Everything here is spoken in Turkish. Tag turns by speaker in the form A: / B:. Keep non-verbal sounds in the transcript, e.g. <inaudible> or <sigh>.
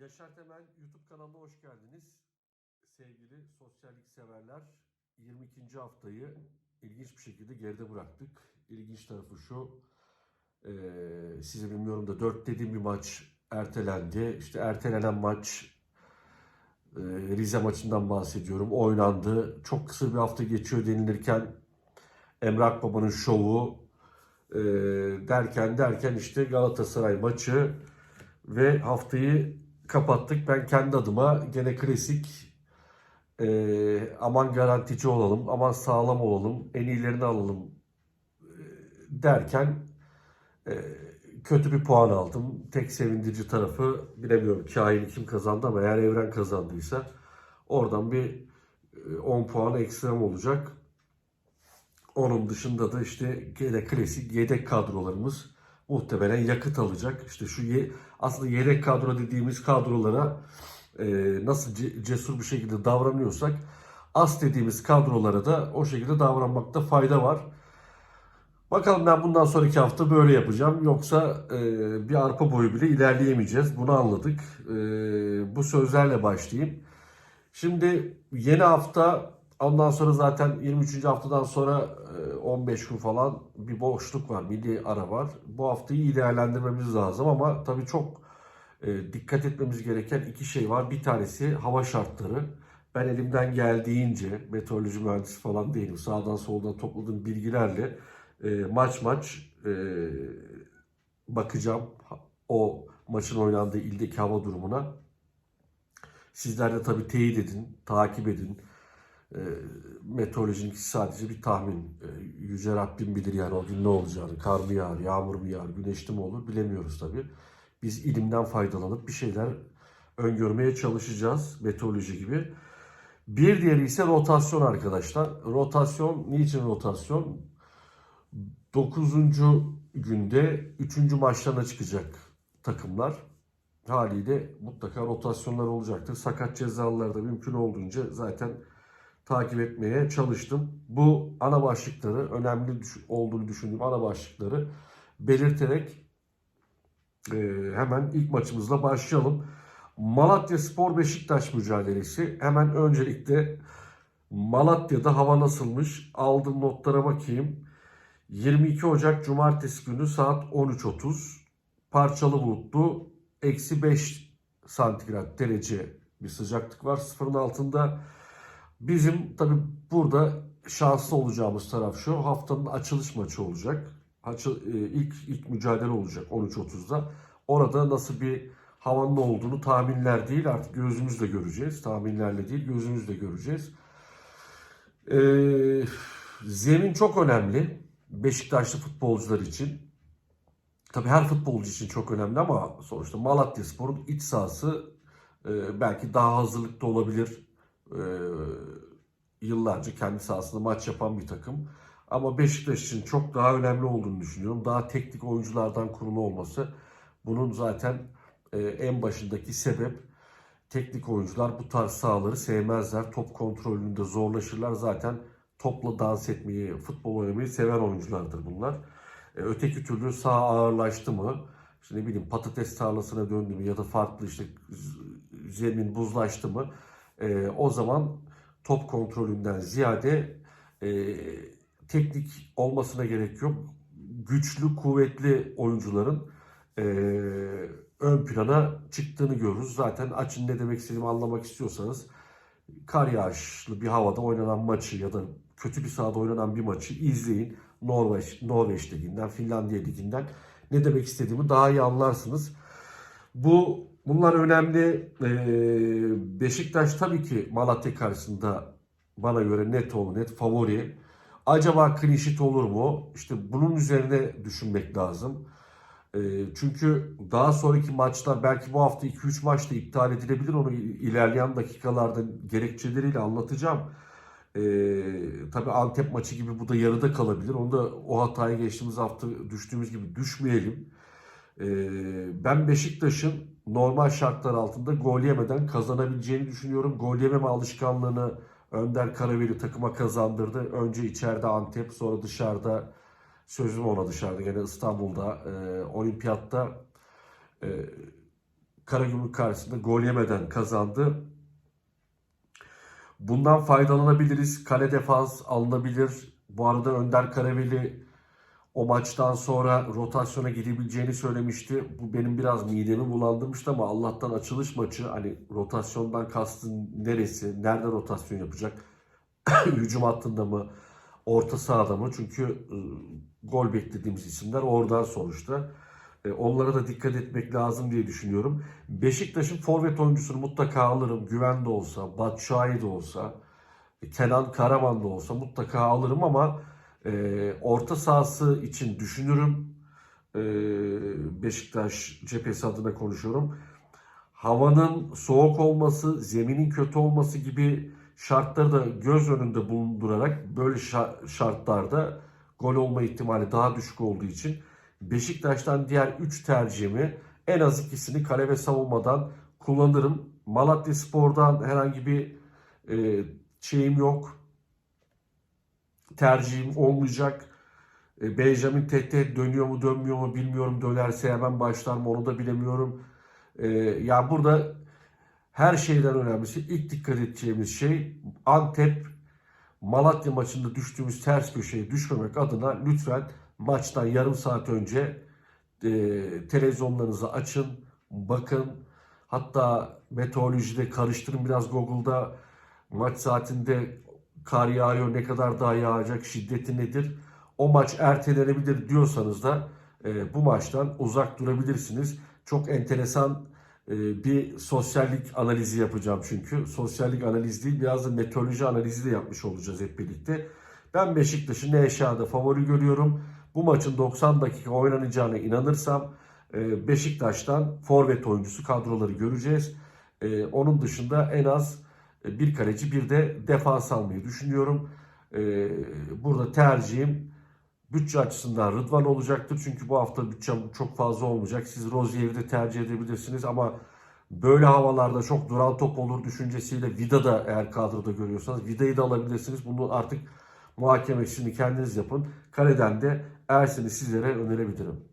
A: Yaşar Temel YouTube kanalına hoş geldiniz. Sevgili sosyallik severler, 22. haftayı ilginç bir şekilde geride bıraktık. İlginç tarafı şu, eee size bilmiyorum da 4 dediğim bir maç ertelendi. İşte ertelenen maç, eee, Rize maçından bahsediyorum, oynandı. Çok kısa bir hafta geçiyor denilirken Emrah Baba'nın şovu eee, derken derken işte Galatasaray maçı ve haftayı kapattık. Ben kendi adıma gene klasik eee, aman garantici olalım, aman sağlam olalım, en iyilerini alalım eee, derken eee, kötü bir puan aldım. Tek sevindirici tarafı bilemiyorum kahin kim kazandı ama eğer Evren kazandıysa oradan bir eee, 10 puan ekstrem olacak. Onun dışında da işte gene klasik yedek kadrolarımız muhtemelen yakıt alacak. İşte şu ye- aslında yedek kadro dediğimiz kadrolara e, nasıl ce- cesur bir şekilde davranıyorsak as dediğimiz kadrolara da o şekilde davranmakta fayda var. Bakalım ben bundan sonraki hafta böyle yapacağım. Yoksa e, bir arpa boyu bile ilerleyemeyeceğiz. Bunu anladık. E, bu sözlerle başlayayım. Şimdi yeni hafta ondan sonra zaten 23. haftadan sonra e, 15 gün falan bir boşluk var. Milli ara var. Bu haftayı iyi değerlendirmemiz lazım ama tabii çok e, dikkat etmemiz gereken iki şey var. Bir tanesi hava şartları. Ben elimden geldiğince meteoroloji mühendisi falan değilim. Sağdan soldan topladığım bilgilerle e, maç maç e, bakacağım o maçın oynandığı ildeki hava durumuna. Sizler de tabii teyit edin, takip edin. E, meteorolojinin sadece bir tahmin. E, Yüce Rabbim bilir yani o gün ne olacağını. Kar mı yağar, yağmur mu yağar, güneşli mi olur bilemiyoruz tabii. Biz ilimden faydalanıp bir şeyler öngörmeye çalışacağız meteoroloji gibi. Bir diğeri ise rotasyon arkadaşlar. Rotasyon, niçin rotasyon? 9. günde 3. maçlarına çıkacak takımlar. Haliyle mutlaka rotasyonlar olacaktır. Sakat cezalıları da mümkün olduğunca zaten takip etmeye çalıştım. Bu ana başlıkları, önemli olduğunu düşündüğüm ana başlıkları belirterek e, hemen ilk maçımızla başlayalım. Malatya Spor Beşiktaş mücadelesi. Hemen öncelikle Malatya'da hava nasılmış? Aldığım notlara bakayım. 22 Ocak Cumartesi günü saat 13.30. Parçalı bulutlu. Eksi 5 santigrat derece bir sıcaklık var. Sıfırın altında. Bizim tabi burada şanslı olacağımız taraf şu. Haftanın açılış maçı olacak. E, ilk ilk mücadele olacak 13.30'da. Orada nasıl bir havanın olduğunu tahminler değil artık gözümüzle göreceğiz. Tahminlerle değil gözümüzle göreceğiz. Ee, zemin çok önemli. Beşiktaşlı futbolcular için. Tabii her futbolcu için çok önemli ama sonuçta Malatya Spor'un iç sahası e, belki daha hazırlıklı olabilir. E, yıllarca kendi sahasında maç yapan bir takım. Ama Beşiktaş için çok daha önemli olduğunu düşünüyorum. Daha teknik oyunculardan kurulu olması. Bunun zaten e, en başındaki sebep teknik oyuncular bu tarz sahaları sevmezler. Top kontrolünde zorlaşırlar. Zaten topla dans etmeyi, futbol oynamayı seven oyunculardır bunlar. E, öteki türlü sağ ağırlaştı mı, işte ne bileyim patates tarlasına döndü mü ya da farklı işte zemin buzlaştı mı e, o zaman top kontrolünden ziyade e, teknik olmasına gerek yok. Güçlü, kuvvetli oyuncuların e, ön plana çıktığını görürüz. Zaten açın ne demek istediğimi anlamak istiyorsanız kar yağışlı bir havada oynanan maçı ya da kötü bir sahada oynanan bir maçı izleyin. Norveç, Norveç liginden, Finlandiya liginden ne demek istediğimi daha iyi anlarsınız. Bu bunlar önemli. Ee, Beşiktaş tabii ki Malatya karşısında bana göre net olur, net favori. Acaba sheet olur mu? İşte bunun üzerine düşünmek lazım. Ee, çünkü daha sonraki maçlar belki bu hafta 2-3 maçta iptal edilebilir. Onu ilerleyen dakikalarda gerekçeleriyle anlatacağım. Ee, tabii Antep maçı gibi bu da yarıda kalabilir. Onu da o hataya geçtiğimiz hafta düştüğümüz gibi düşmeyelim. Ee, ben Beşiktaş'ın normal şartlar altında gol yemeden kazanabileceğini düşünüyorum. Gol yememe alışkanlığını Önder Karaveli takıma kazandırdı. Önce içeride Antep, sonra dışarıda sözüm ona dışarıda gene İstanbul'da e, olimpiyatta e, Karagümrük karşısında gol yemeden kazandı. Bundan faydalanabiliriz. Kale defans alınabilir. Bu arada Önder Karaveli o maçtan sonra rotasyona gidebileceğini söylemişti. Bu benim biraz midemi bulandırmıştı ama Allah'tan açılış maçı hani rotasyondan kastın neresi, nerede rotasyon yapacak? <coughs> Hücum hattında mı, orta sahada mı? Çünkü e, gol beklediğimiz isimler oradan sonuçta. E, onlara da dikkat etmek lazım diye düşünüyorum. Beşiktaş'ın forvet oyuncusunu mutlaka alırım. Güven de olsa, Batshuayi de olsa, Kenan Karaman da olsa mutlaka alırım ama e, orta sahası için düşünürüm. E, Beşiktaş cephesi adına konuşuyorum. Havanın soğuk olması, zeminin kötü olması gibi şartları da göz önünde bulundurarak böyle şa- şartlarda gol olma ihtimali daha düşük olduğu için Beşiktaş'tan diğer 3 tercihimi en az ikisini kale ve savunmadan kullanırım. Malatya Spor'dan herhangi bir e, şeyim yok. Tercihim olmayacak. E, Benjamin Tete dönüyor mu dönmüyor mu bilmiyorum. Dönerse hemen başlar mı onu da bilemiyorum. E, ya burada her şeyden önemlisi ilk dikkat edeceğimiz şey Antep Malatya maçında düştüğümüz ters köşeye düşmemek adına lütfen maçtan yarım saat önce e, televizyonlarınızı açın, bakın. Hatta meteorolojide karıştırın biraz Google'da maç saatinde kar yağıyor, ne kadar daha yağacak, şiddeti nedir? O maç ertelenebilir diyorsanız da e, bu maçtan uzak durabilirsiniz. Çok enteresan e, bir sosyallik analizi yapacağım çünkü. Sosyallik analizi değil biraz da meteoroloji analizi de yapmış olacağız hep birlikte. Ben Beşiktaş'ı ne eşyada favori görüyorum. Bu maçın 90 dakika oynanacağına inanırsam e, Beşiktaş'tan forvet oyuncusu kadroları göreceğiz. E, Onun dışında en az bir kaleci bir de defans almayı düşünüyorum. E, Burada tercihim bütçe açısından Rıdvan olacaktır. Çünkü bu hafta bütçem çok fazla olmayacak. Siz Rozier'i de tercih edebilirsiniz ama böyle havalarda çok duran top olur düşüncesiyle Vida da eğer kadroda görüyorsanız Vida'yı da alabilirsiniz. Bunu artık muhakemesini kendiniz yapın. Kaleden de Ersin'i sizlere önerebilirim.